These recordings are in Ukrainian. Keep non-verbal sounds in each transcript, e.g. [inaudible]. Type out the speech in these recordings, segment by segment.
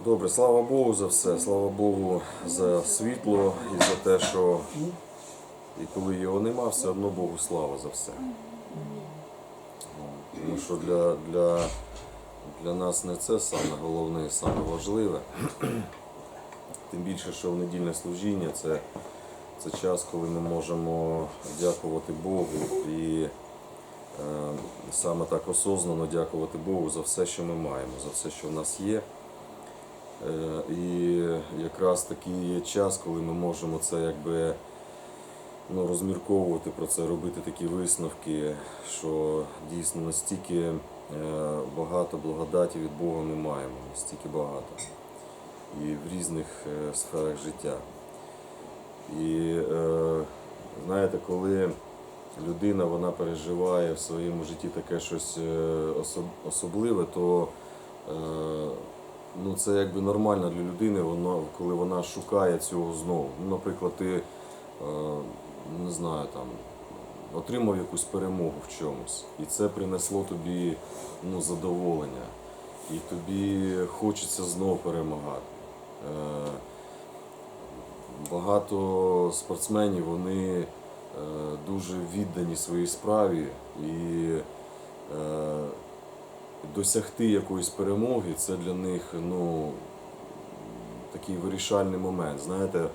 Добре, слава Богу за все, слава Богу за світло і за те, що і коли його нема, все одно Богу слава за все. Тому що для, для, для нас не це саме головне і саме важливе. [clears throat] Тим більше, що в недільне служіння це, це час, коли ми можемо дякувати Богу і е, саме так осознано дякувати Богу за все, що ми маємо, за все, що в нас є. Е, І якраз такий є час, коли ми можемо це якби ну, розмірковувати про це, робити такі висновки, що дійсно настільки е, багато благодаті від Бога ми маємо, настільки багато. І в різних е, сферах життя. І знаєте, коли людина вона переживає в своєму житті таке щось особливе, то ну, це якби нормально для людини, воно, коли вона шукає цього знову. Ну, наприклад, ти е, не знаю, там, отримав якусь перемогу в чомусь, і це принесло тобі ну, задоволення, і тобі хочеться знову перемагати. Е, Багато спортсменів вони е, дуже віддані своїй справі і досягти якоїсь перемоги це для них ну, такий вирішальний момент. Знаєте,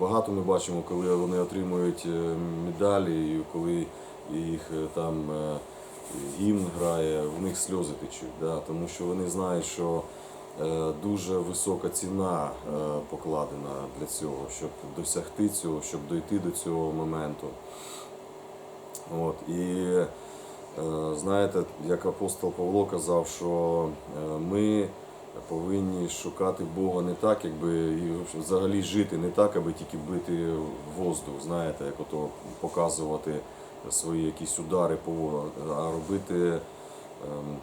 багато ми бачимо, коли вони отримують е, медалі, і коли їх е, там е, гімн грає, в них сльози течуть, да? тому що вони знають, що дуже висока ціна покладена для цього, щоб досягти цього, щоб дойти до цього моменту. От, і знаєте, як апостол Павло казав, що е, ми повинні шукати Бога не так, якби і взагалі жити не так, аби тільки бити воздух, знаєте, як ото показувати свої якісь удари по ворогу, а робити ем,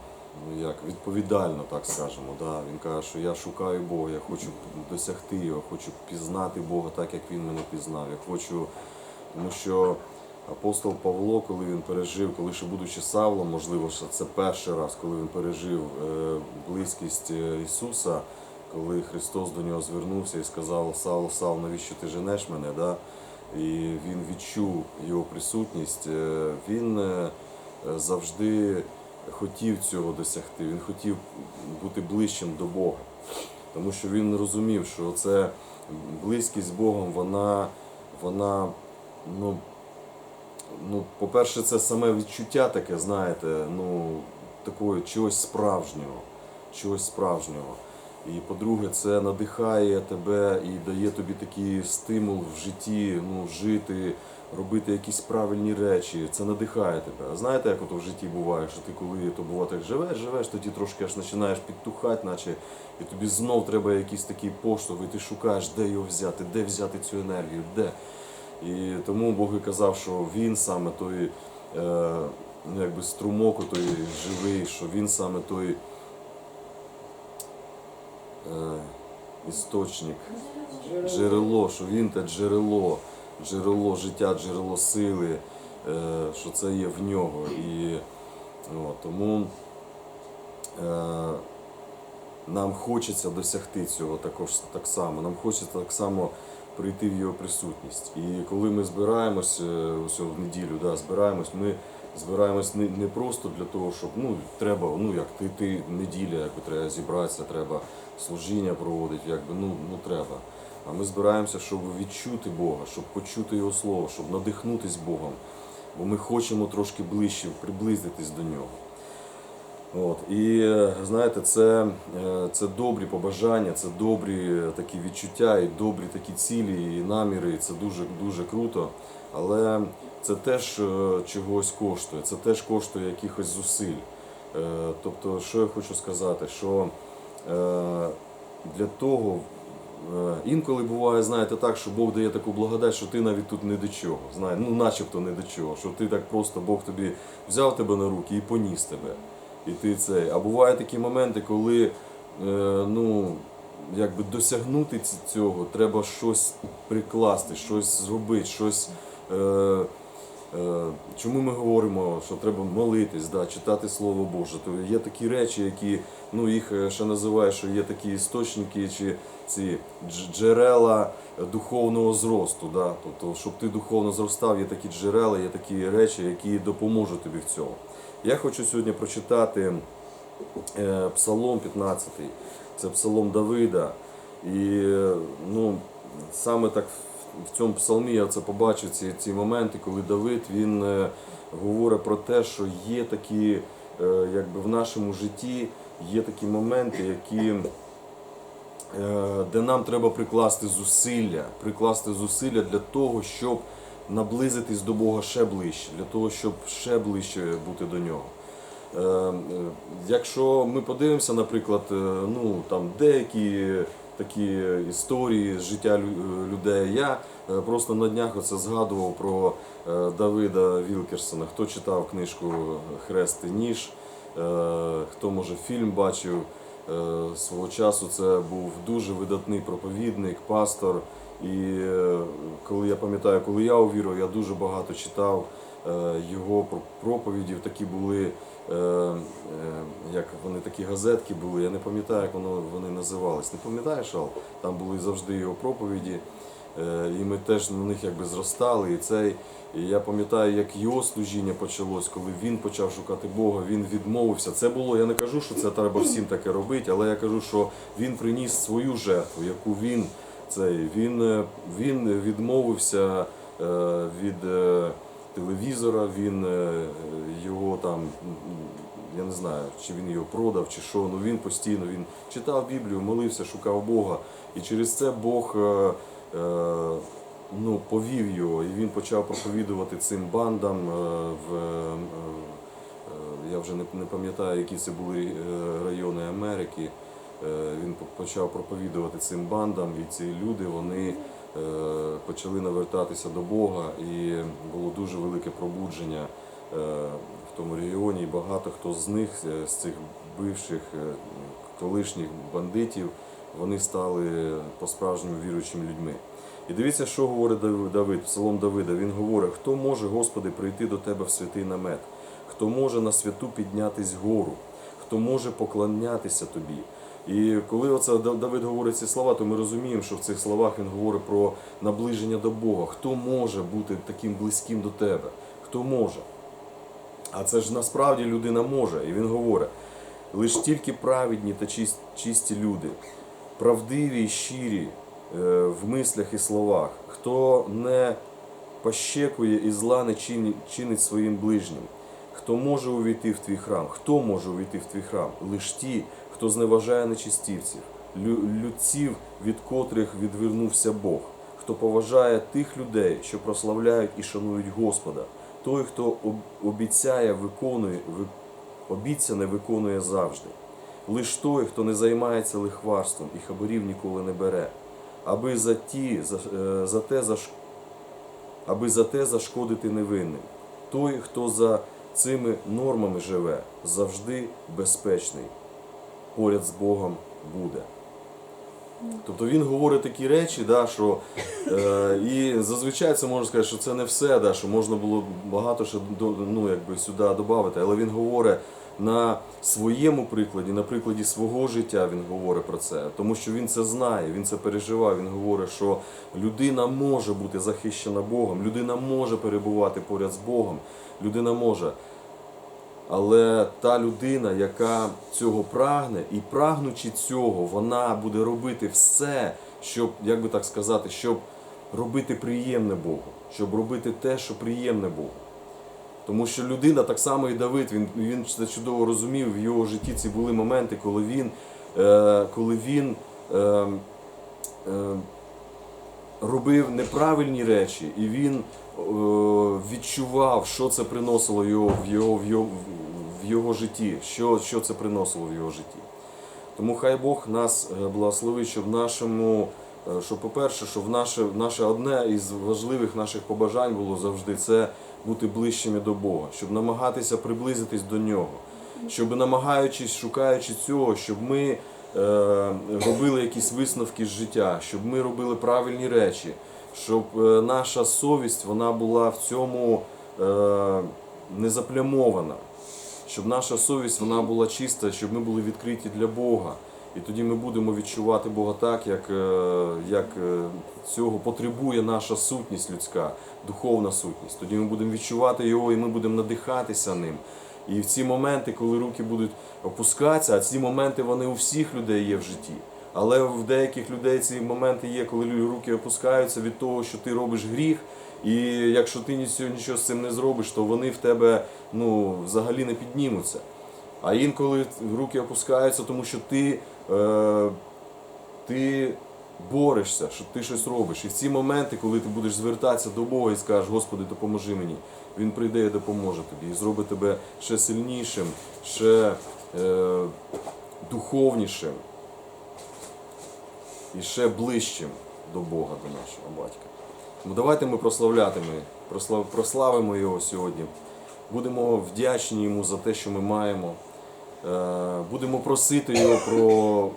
ну як, відповідально, так скажемо. Да? Він каже, що я шукаю Бога, я хочу досягти його, хочу пізнати Бога так, як він мене пізнав. Я хочу, тому що апостол Павло, коли він пережив, коли ще будучи Савлом, можливо, що це перший раз, коли він пережив е, близькість е, Ісуса, коли Христос до нього звернувся і сказав: Савл, Савл, навіщо ти женеш мене? Да? І він відчув його присутність. е, Він завжди хотів цього досягти. Він хотів бути ближчим до Бога. Тому що він розумів, що це близькість з Богом, вона, вона ну, ну, по-перше, це саме відчуття таке, знаєте, ну, такої чогось справжнього. Чогось справжнього. І по-друге, це надихає тебе і дає тобі такий стимул в житті, ну, жити, робити якісь правильні речі. Це надихає тебе. А знаєте, як ото в житті буває, що ти коли то буває так живеш, живеш, тоді трошки аж починаєш підтухати, наче і тобі знов треба якийсь такий поштовх, і ти шукаєш, де його взяти, де взяти цю енергію, де. І тому Бог і казав, що він саме той е, ну, якби струмок, той живий, що він саме той е, істочник, джерело, що він те джерело, джерело життя, джерело сили, е, що це є в нього. І от, тому нам хочеться досягти цього також так само. Нам хочеться так само прийти в його присутність. І коли ми збираємось е, ось в неділю, да, збираємось, ми збираємось не, не просто для того, щоб ну треба, ну як ти, ти неділя, якби треба зібратися, треба служіння проводити, якби ну, ну треба. А ми збираємося, щоб відчути Бога, щоб почути Його Слово, щоб надихнутись Богом. Бо ми хочемо трошки ближче приблизитись до нього. От. І знаєте, це, е, це добрі побажання, це добрі такі відчуття і добрі такі цілі і наміри. І це дуже дуже круто. Але це теж е, чогось коштує, це теж коштує якихось зусиль. Е, Тобто, що я хочу сказати, що для того інколи буває, знаєте, так, що Бог дає таку благодать, що ти навіть тут не до чого. Знає, ну начебто не до чого. Що ти так просто Бог тобі взяв тебе на руки і поніс тебе. І ти цей. А бувають такі моменти, коли е, ну, якби досягнути цього, треба щось прикласти, щось зробити, щось. Е, Е, Чому ми говоримо, що треба молитись, да, читати Слово Боже? То є такі речі, які ну їх е, ще називають, що є такі істочники чи ці джерела духовного зросту. Да? Тобто, щоб ти духовно зростав, є такі джерела, є такі речі, які допоможуть тобі в цьому. Я хочу сьогодні прочитати е, Псалом 15. Це Псалом Давида. І ну, саме так в- цьому псалмі я це побачив ці, ці моменти, коли Давид він е, говорить про те, що є такі, е, якби в нашому житті є такі моменти, які. Де нам треба прикласти зусилля, прикласти зусилля для того, щоб наблизитись до Бога ще ближче, для того, щоб ще ближче бути до нього. Е, е, Якщо ми подивимося, наприклад, е, ну там деякі такі історії з життя людей, я просто на днях оце згадував про Давида Вілкерсона. Хто читав книжку Хрест і ніж, хто може фільм бачив. Свого часу це був дуже видатний проповідник, пастор. І е, коли я пам'ятаю, коли я увірував, я дуже багато читав е, його про- проповідів. Такі були, е, як вони такі газетки були. Я не пам'ятаю, як воно вони називались. Не пам'ятаєш, Ал? Там були завжди його проповіді. І ми теж на них якби зростали. І цей, і я пам'ятаю, як його служіння почалось, коли він почав шукати Бога, він відмовився. Це було, я не кажу, що це треба всім таке робити, але я кажу, що він приніс свою жертву, яку він цей, він, е, він відмовився е, від е, телевізора, він його там. Я не знаю, чи він його продав, чи що. Ну він постійно він читав Біблію, молився, шукав Бога. І через це Бог ну, повів його, і він почав проповідувати цим бандам в. Я вже не, пам'ятаю, які це були райони Америки. Е, Він почав проповідувати цим бандам, і ці люди вони е, почали навертатися до Бога, і було дуже велике пробудження е, в тому регіоні. І багато хто з них, з цих бивших колишніх бандитів, вони стали по-справжньому віруючими людьми. І дивіться, що говорить Давид, Псалом Давида. Він говорить: хто може, Господи, прийти до Тебе в святий намет, хто може на святу піднятись гору, хто може поклонятися Тобі. І коли оце Давид говорить ці слова, то ми розуміємо, що в цих словах він говорить про наближення до Бога. Хто може бути таким близьким до тебе? Хто може? А це ж насправді людина може. І він говорить: лиш тільки праведні та чисті люди, правдиві і щирі е, в мислях і словах, хто не пощекує і зла не чинить, своїм ближнім, хто може увійти в твій храм, хто може увійти в твій храм? Лиш ті, хто зневажає нечистівців, лю- людців, від котрих відвернувся Бог, хто поважає тих людей, що прославляють і шанують Господа, той, хто об- обіцяє, виконує, ви- обіцяне виконує завжди. Лиш той, хто не займається лихварством і хабарів ніколи не бере, аби за, ті, за, е, за те заш... аби за те зашкодити невинним. Той, хто за цими нормами живе, завжди безпечний, поряд з Богом буде. Тобто він говорить такі речі, да, що е, і зазвичай це можна сказати, що це не все, да, що можна було багато ще ну, якби сюди додати, але він говорить на своєму прикладі, на прикладі свого життя він говорить про це, тому що він це знає, він це переживає. Він говорить, що людина може бути захищена Богом, людина може перебувати поряд з Богом, людина може. Але та людина, яка цього прагне, і прагнучи цього, вона буде робити все, щоб, як би так сказати, щоб робити приємне Богу, щоб робити те, що приємне Богу. Тому що людина, так само і Давид, він, він це чудово розумів, в його житті ці були моменти, коли він, е, коли він е, е, робив неправильні речі, і він е, відчував, що це приносило його, в, його, в, його, в його житті, що, що це приносило в його житті. Тому хай Бог нас е, благословить, щоб нашому, е, що по-перше, щоб наше, наше одне із важливих наших побажань було завжди це бути ближчими до Бога, щоб намагатися приблизитись до Нього, щоб намагаючись, шукаючи цього, щоб ми робили якісь висновки з життя, щоб ми робили правильні речі, щоб е, наша совість вона була в цьому е, не заплямована, щоб наша совість вона була чиста, щоб ми були відкриті для Бога. І тоді ми будемо відчувати Бога так, як, е, як е, цього потребує наша сутність людська, духовна сутність. Тоді ми будемо відчувати його і ми будемо надихатися ним. І в ці моменти, коли руки будуть опускатися, а ці моменти вони у всіх людей є в житті. Але в деяких людей ці моменти є, коли руки опускаються від того, що ти робиш гріх, і якщо ти нічого, з цим не зробиш, то вони в тебе ну, взагалі не піднімуться. А інколи руки опускаються, тому що ти, е, ти борешся, що ти щось робиш. І в ці моменти, коли ти будеш звертатися до Бога і скажеш, Господи, допоможи мені, Він прийде і допоможе тобі, і зробить тебе ще сильнішим, ще е, духовнішим і ще ближчим до Бога, до нашого батька. Тому давайте ми прославлятимо, прослав- прославимо його сьогодні. Будемо вдячні йому за те, що ми маємо. Е, Будемо просити його про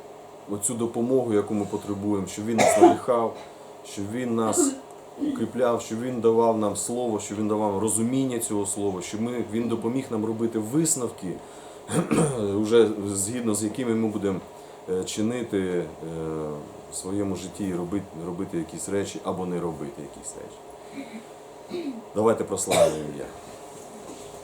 оцю допомогу, яку ми потребуємо, щоб він нас надихав, щоб він нас укріпляв, щоб він давав нам слово, щоб він давав розуміння цього слова, щоб ми, він допоміг нам робити висновки, [clears throat] вже згідно з якими ми будемо е, чинити е, в своєму житті і робити, робити якісь речі або не робити якісь речі. Давайте прославимо ім'я.